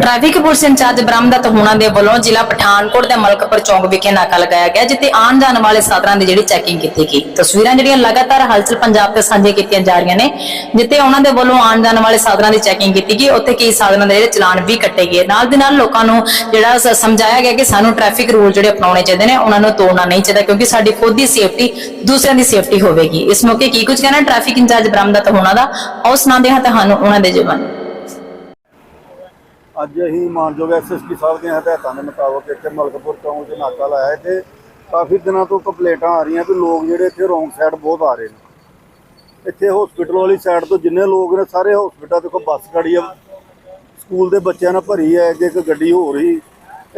Traffic police incharge Brahmdat ਹੋਣਾ ਦੇ ਵੱਲੋਂ ਜ਼ਿਲ੍ਹਾ ਪਠਾਨਕੋਟ ਦੇ ਮਲਕਪੁਰ ਚੌਂਕ ਵਿਖੇ ਨਾਕਾ ਲਗਾਇਆ ਗਿਆ, ਜਿੱਥੇ ਆਉਣ ਜਾਣ ਵਾਲੇ ਸਾਧਨਾਂ ਦੀ ਜਿਹੜੀ ਚੈਕਿੰਗ ਕੀਤੀ ਗਈ। ਤਸਵੀਰਾਂ ਜਿਹੜੀਆਂ ਲਗਾਤਾਰ ਹਲਚਲ ਪੰਜਾਬ ਤੇ ਸਾਂਝੇ ਕੀਤੀਆਂ ਜਾ ਰਹੀਆਂ ਨੇ, ਜਿੱਥੇ ਉਹਨਾਂ ਦੇ ਵੱਲੋਂ ਆਉਣ ਜਾਣ ਵਾਲੇ ਸਾਧਨਾਂ ਦੀ ਚੈਕਿੰਗ ਕੀਤੀ ਗਈ, ਉੱਥੇ ਕਈ ਸਾਧਨਾਂ ਦੇ ਜਿਹੜੇ ਚਲਾਨ ਵੀ ਕੱਟੇ ਗਏ। ਨਾਲ ਦੇ ਨਾਲ ਲੋਕਾਂ ਨੂੰ ਜਿਹੜਾ ਸਮਝਾਇਆ ਗਿਆ ਕਿ ਸਾਨੂੰ ਟ੍ਰੈਫਿਕ ਰੂਲ ਜਿਹੜੇ ਅਪਣਾਉਣੇ ਚਾਹੀਦੇ ਨੇ, ਉਹਨਾਂ ਨੂੰ ਤੋੜਨਾ ਨਹੀਂ ਚਾਹੀਦਾ, ਕਿਉਂਕਿ ਸਾਡੀ ਖੁਦ ਦੀ ਸੇਫਟੀ ਦੂਸਰਿਆਂ ਦੀ ਸੇਫਟੀ ਹੋਵੇਗੀ। ਇਸ ਮੌਕੇ ਕੀ ਕੁਝ ਕਹਿਣਾ ਟ੍ਰੈਫਿਕ ਇੰਚਾਰਜ ਬ੍ਰਹਮਦਤ ਹੋਣਾ ਦਾ ਆਓ ਸੁਣਾਉਂਦੇ ਹਾਂ ਤੁਹਾਨੂੰ ਉਹਨਾਂ ਦੇ ਜਵਾਨ ਅੱਜ ਅਸੀਂ ਮਾਨਯੋਗ ਐਸਐਸਪੀ ਸਾਹਿਬ ਦੀਆਂ ਹਦਾਇਤਾਂ ਦੇ ਮੁਤਾਬਕ ਇੱਥੇ ਮਲਕਪੁਰ ਚੌਂਕ 'ਚ ਨਾਕਾ ਲਾਇਆ। ਇੱਥੇ ਕਾਫੀ ਦਿਨਾਂ ਤੋਂ ਕੰਪਲੇਂਟਾਂ ਆ ਰਹੀਆਂ ਕਿ ਲੋਕ ਜਿਹੜੇ ਇੱਥੇ ਰੋਂਗ ਸਾਈਡ ਬਹੁਤ ਆ ਰਹੇ ਨੇ। ਇੱਥੇ ਹਸਪੀਟਲ ਵਾਲੀ ਸਾਈਡ ਤੋਂ ਜਿੰਨੇ ਲੋਕ ਨੇ, ਸਾਰੇ ਹਸਪੀਟਲ ਦੇਖੋ, ਬੱਸ ਖੜੀ ਆ। ਸਕੂਲ ਦੇ ਬੱਚਿਆਂ ਨਾਲ ਭਰੀ ਹੈ ਅੱਗੇ ਇੱਕ ਗੱਡੀ ਹੋ ਰਹੀ।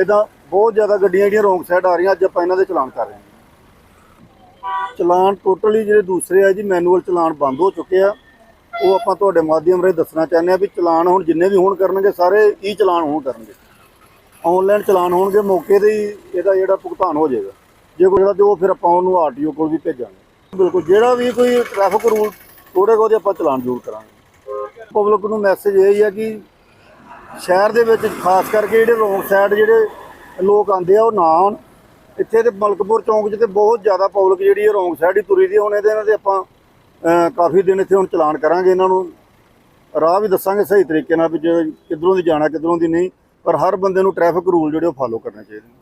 ਇਦਾਂ ਬਹੁਤ ਜ਼ਿਆਦਾ ਗੱਡੀਆਂ ਜਿਹੜੀਆਂ ਰੋਂਗ ਸਾਈਡ ਆ ਰਹੀਆਂ, ਅੱਜ ਆਪਾਂ ਇਹਨਾਂ ਦੇ ਚਲਾਨ ਕਰ ਰਹੇ ਹਾਂ। ਚਲਾਨ ਟੋਟਲੀ ਜਿਹੜੇ ਦੂਸਰੇ ਆ ਜੀ ਮੈਨੂਅਲ ਚਲਾਨ ਬੰਦ ਹੋ ਚੁੱਕੇ ਆ। ਉਹ ਆਪਾਂ ਤੁਹਾਡੇ ਮਾਧਿਅਮ ਰਾਹੀਂ ਦੱਸਣਾ ਚਾਹੁੰਦੇ ਆ ਵੀ ਚਲਾਨ ਹੁਣ ਜਿੰਨੇ ਵੀ ਹੋਣ ਕਰਨਗੇ, ਸਾਰੇ ਈ ਚਲਾਨ ਹੋਣ ਕਰਨਗੇ। ਆਨਲਾਈਨ ਚਲਾਨ ਹੋਣਗੇ, ਮੌਕੇ ਤੇ ਹੀ ਇਹਦਾ ਜਿਹੜਾ ਭੁਗਤਾਨ ਹੋ ਜਾਏਗਾ। ਜੇ ਕੋਈ ਜਿਹੜਾ ਤੇ ਉਹ ਫਿਰ ਆਪਾਂ ਉਹਨੂੰ ਆਰਟੀਓ ਕੋਲ ਵੀ ਭੇਜਾਂਗੇ। ਬਿਲਕੁਲ, ਜਿਹੜਾ ਵੀ ਕੋਈ ਟ੍ਰੈਫਿਕ ਰੂਲ ਤੋੜੇਗਾ ਉਹਦੇ ਆਪਾਂ ਚਲਾਨ ਜ਼ਰੂਰ ਕਰਾਂਗੇ। ਪਬਲਿਕ ਨੂੰ ਮੈਸੇਜ ਇਹ ਹੀ ਆ ਕਿ ਸ਼ਹਿਰ ਦੇ ਵਿੱਚ ਖਾਸ ਕਰਕੇ ਜਿਹੜੇ ਰੋਂਗ ਸਾਈਡ ਜਿਹੜੇ ਲੋਕ ਆਉਂਦੇ ਆ, ਉਹ ਨਾ ਆਉਣ। ਇੱਥੇ ਤੇ ਮਲਕਪੁਰ ਚੌਂਕ 'ਚ ਤੇ ਬਹੁਤ ਜ਼ਿਆਦਾ ਪਬਲਿਕ ਜਿਹੜੀ ਹੈ ਰੋਂਗ ਸਾਈਡ ਹੀ ਤੁਰੀ ਦੀ ਆ। ਹੁਣ ਇਹਦੇ ਨਾਲ ਤੇ ਆਪਾਂ ਕਾਫੀ ਦਿਨ ਇੱਥੇ ਹੁਣ ਚਲਾਨ ਕਰਾਂਗੇ ਇਹਨਾਂ ਨੂੰ। ਰਾਹ ਵੀ ਦੱਸਾਂਗੇ ਸਹੀ ਤਰੀਕੇ ਨਾਲ ਵੀ ਜੇ ਕਿੱਧਰੋਂ ਦੀ ਜਾਣਾ, ਕਿੱਧਰੋਂ ਦੀ ਨਹੀਂ, ਪਰ ਹਰ ਬੰਦੇ ਨੂੰ ਟ੍ਰੈਫਿਕ ਰੂਲ ਜਿਹੜੇ ਉਹ ਫਾਲੋ ਕਰਨੇ ਚਾਹੀਦੇ ਨੇ।